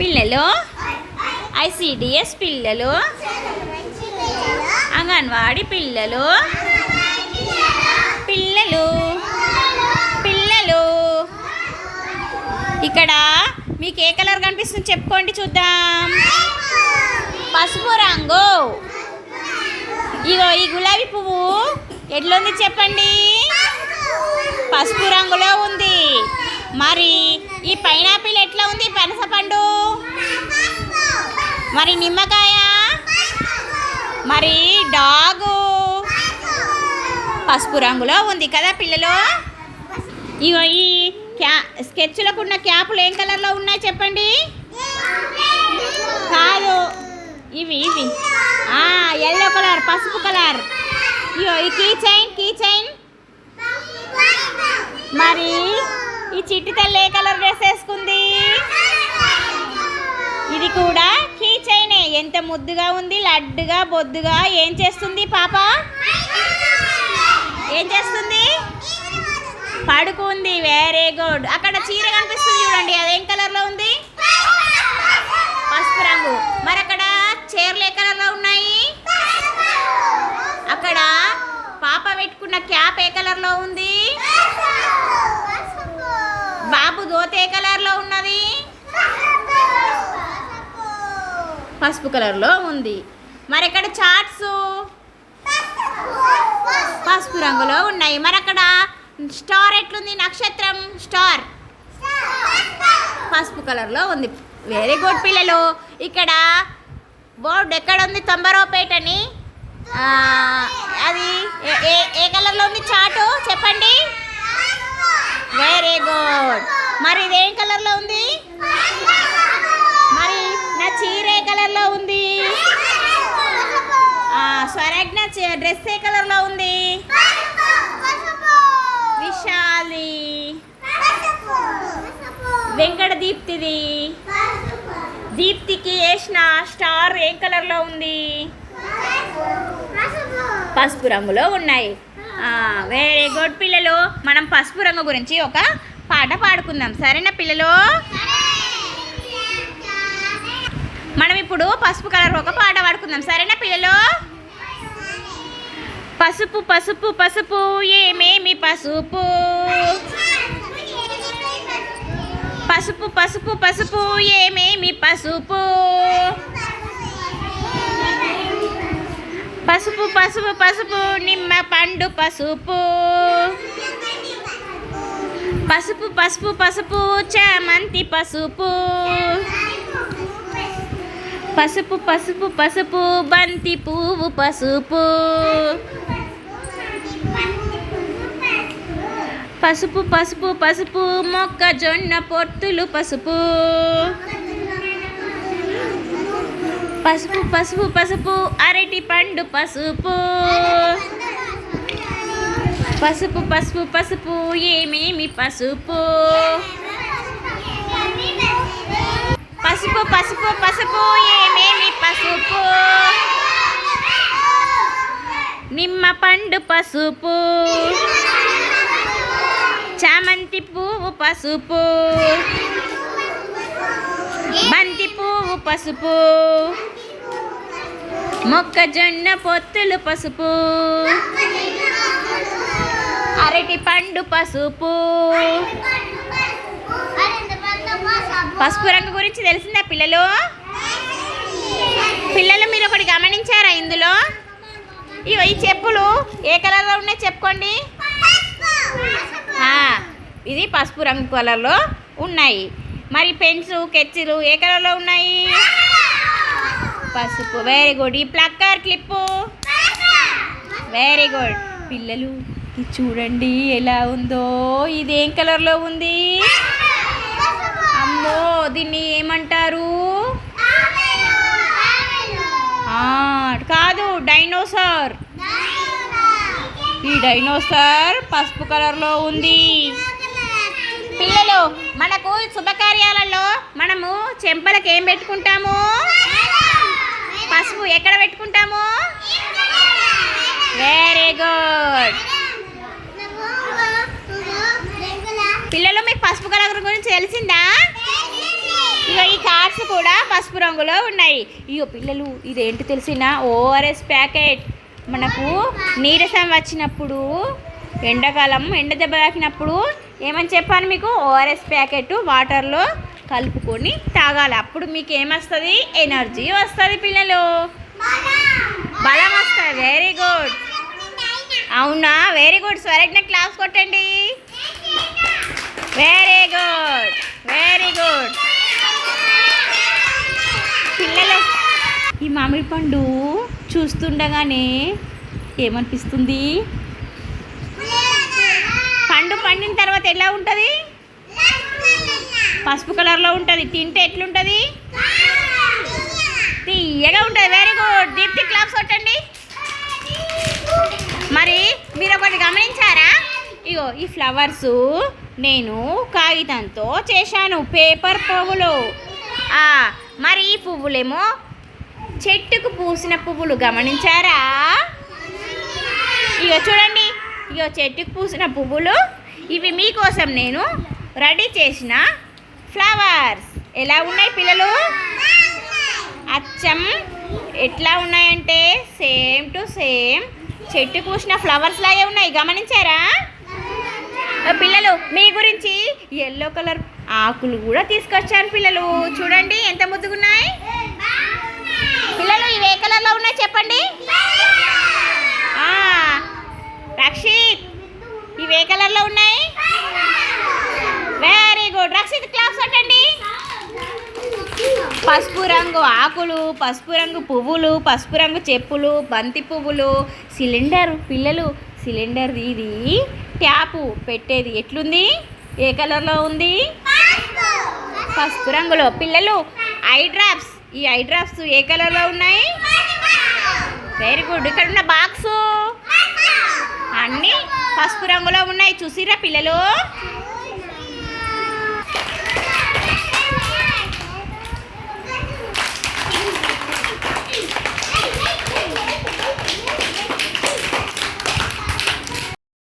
పిల్లలు? ఐసిడిఎస్ పిల్లలు? అంగన్వాడి పిల్లలు? పిల్లలు? పిల్లలు? ఇక్కడ మీకు ఏ కలర్ కనిపిస్తుంది చెప్పుకోండి చూద్దాం. పసుపు రంగు. ఇగో ఈ గులాబీ పువ్వు ఎట్లుంది చెప్పండి? పసుపు రంగులో ఉంది. మరి ఈ పైనాపిల్ ఎట్లా ఉంది? పనస పండు. మరి నిమ్మకాయ? మరి డాగు. పసుపు రంగులో ఉంది కదా పిల్లలు? ఇగో ఈ క్యా స్కెచ్లకు ఉన్న క్యాపులు ఏం కలర్లో ఉన్నాయి చెప్పండి? కాదు. ఇవి ఇవి. ఎల్లో కలర్ పసుపు కలర్. ఇగో ఈ కీ చైన్ కీ చైన్. మరి ఈ చిట్టి తల్లి ఏ కలర్ డ్రెస్ వేసుకుంది? ఇది కూడా కీ చైనే ఎంత ముద్దుగా ఉంది లడ్డుగా బొద్దుగా. ఏం చేస్తుంది పాప? ఏం చేస్తుంది? పడుకుంది వెరీ గుడ్ అక్కడ చీర కనిపిస్తుంది చూడండి. అదేం కలర్లో ఉంది? పసుపు రంగు. మరి అక్కడ చీరలు ఏ కలర్లో ఉన్నాయి? అక్కడ పాప పెట్టుకున్న క్యాప్ ఏ కలర్లో ఉంది? బాబు దోత ఏ కలర్లో ఉన్నది? పసుపు కలర్లో ఉంది. మరి ఇక్కడ చార్ట్స్ పసుపు రంగులో ఉన్నాయి. మరి అక్కడ స్టార్ ఎట్లుంది? నక్షత్రం స్టార్. పసుపు కలర్లో ఉంది. వెరీ గుడ్ పిల్లలు. ఇక్కడ బోర్డు ఎక్కడ ఉంది తొంభరోపేట అని ఆ, అది ఏ- ఏ ఏ కలర్లో ఉంది చాటు చెప్పండి వెరీ గుడ్. మరి ఇదేం కలర్లో ఉంది? మరి నా చీర ఏ కలర్లో ఉంది? స్వరజ్ఞ డ్రెస్ ఏ కలర్లో ఉంది? విశాలి. వెంకట దీప్తిది దీప్తికి వేసిన స్టార్ ఏ కలర్లో ఉంది? పసుపు రంగులో ఉన్నాయి. వెరీ గుడ్ పిల్లలు. మనం పసుపు రంగు గురించి ఒక పాట పాడుకుందాం. సరేనా పిల్లలు? మనం ఇప్పుడు పసుపు కలర్ ఒక పాట పాడుకుందాం. సరేనా పిల్లలు? పసుపు పసుపు పసుపు ఏమేమి పసుపు? పసుపు పసుపు పసుపు ఏమేమి పసుపు? పసుపు పసుపు పసుపు నిమ్మ పండు పసుపు. పసుపు పసుపు పసుపు చామంతి పసుపు. పసుపు పసుపు పసుపు బంతి పువ్వు పసుపు. పసుపు పసుపు పసుపు మొక్కజొన్న పొత్తులు పసుపు. పసుపు పసుపు పసుపు అరటి పండు పసుపు. పసుపు పసుపు పసుపు ఏమేమి పసుపు? పసుపు పసుపు పసుపు ఏమేమి పసుపు? నిమ్మ పండు పసుపు. చామంతి పువ్వు పసుపు. బంతి పువ్వు పసుపు. మొక్కజొన్న పొత్తులు పసుపు. అరటి పండు పసుపు. పసుపు రంగు గురించి తెలిసిందా పిల్లలు? పిల్లలు మీరు ఒకటి గమనించారా ఇందులో? ఇగో ఈ చెప్పులు ఏ కలర్లో ఉన్నాయి చెప్పుకోండి. ఆ, ఇది పసుపు రంగు కలర్లో ఉన్నాయి. మరి పెన్స్ కెచ్చిలు ఏ కలర్లో ఉన్నాయి? పసుపు. వెరీ గుడ్ ఈ ప్లక్కర్ క్లిప్పు. వెరీ గుడ్ పిల్లలు. ఇది చూడండి ఎలా ఉందో. ఇది ఏం కలర్లో ఉంది? అమ్మో దీన్ని ఏమంటారు? ఆ, కాదు డైనోసార్. ఈ డైనోసార్ పసుపు కలర్లో ఉంది. పిల్లలు మనకు శుభకార్యాలలో మనము చెంపలకు ఏం పెట్టుకుంటాము? పసుపు ఎక్కడ పెట్టుకుంటాము? వెరీ గుడ్ పిల్లలు మీకు పసుపు కలర్ గురించి తెలిసిందా? ఇక ఈ కార్డు కూడా పసుపు రంగులో ఉన్నాయి. ఇగో పిల్లలు ఇదేంటి తెలిసిన ఓఆర్ఎస్ ప్యాకెట్. మనకు నీరసం వచ్చినప్పుడు ఎండాకాలం ఎండ దెబ్బ తాకినప్పుడు ఏమని చెప్పాను మీకు? ఓఆర్ఎస్ ప్యాకెట్ వాటర్లో కలుపుకొని తాగాలి. అప్పుడు మీకు ఏమొస్తుంది? ఎనర్జీ వస్తుంది పిల్లలు. బలం వస్తుంది. Very good. అవునా? Very good. స్వరజ్ఞ క్లాస్ కొట్టండి. వెరీ గుడ్ వెరీ గుడ్ పిల్లలు ఈ మామిడి పండు చూస్తుండగానే ఏమనిపిస్తుంది? పండు పండిన తర్వాత ఎలా ఉంటుంది? పసుపు కలర్లో ఉంటుంది. తింటే ఎట్లుంటుంది? తీయగా ఉంటుంది. వెరీ గుడ్ దీప్తి క్లాప్స్ కొట్టండి. మరి మీరు ఒకటి గమనించారా? ఇగో ఈ ఫ్లవర్స్ నేను కాగితంతో చేశాను పేపర్ పువ్వులు. మరి ఈ పువ్వులేమో చెట్టుకు పూసిన పువ్వులు గమనించారా? ఇగో చూడండి ఇగో చెట్టుకు పూసిన పువ్వులు. ఇవి మీకోసం నేను రెడీ చేసిన ఫ్లవర్స్. ఎలా ఉన్నాయి పిల్లలు? అచ్చం. ఎట్లా ఉన్నాయంటే సేమ్ టు సేమ్ చెట్టు పూసిన ఫ్లవర్స్ లాగే ఉన్నాయి. గమనించారా? పిల్లలు మీ గురించి ఎల్లో కలర్ ఆకులు కూడా తీసుకొచ్చాను పిల్లలు. చూడండి ఎంత ముద్దుగున్నాయి. పిల్లలు ఇవి ఏ కలర్లో ఉన్నాయి చెప్పండి. రక్షిత్ ఇవి ఏ కలర్లో ఉన్నాయి? వెరీ గుడ్ రక్షిత్ క్లాస్ కొట్టండి. పసుపు రంగు ఆకులు పసుపు రంగు పువ్వులు పసుపు రంగు చెప్పులు బంతి పువ్వులు సిలిండర్. పిల్లలు సిలిండర్ ఇది. ట్యాపు పెట్టేది ఎట్లుంది? ఏ కలర్లో ఉంది? పసుపు రంగులో. పిల్లలు ఐ డ్రాప్స్ ఈ ఐ డ్రాప్స్ ఏ కలర్లో ఉన్నాయి? వెరీ గుడ్ ఇక్కడ ఉన్న బాక్స్ అన్నీ పసుపు రంగులో ఉన్నాయి. చూసిరా పిల్లలు?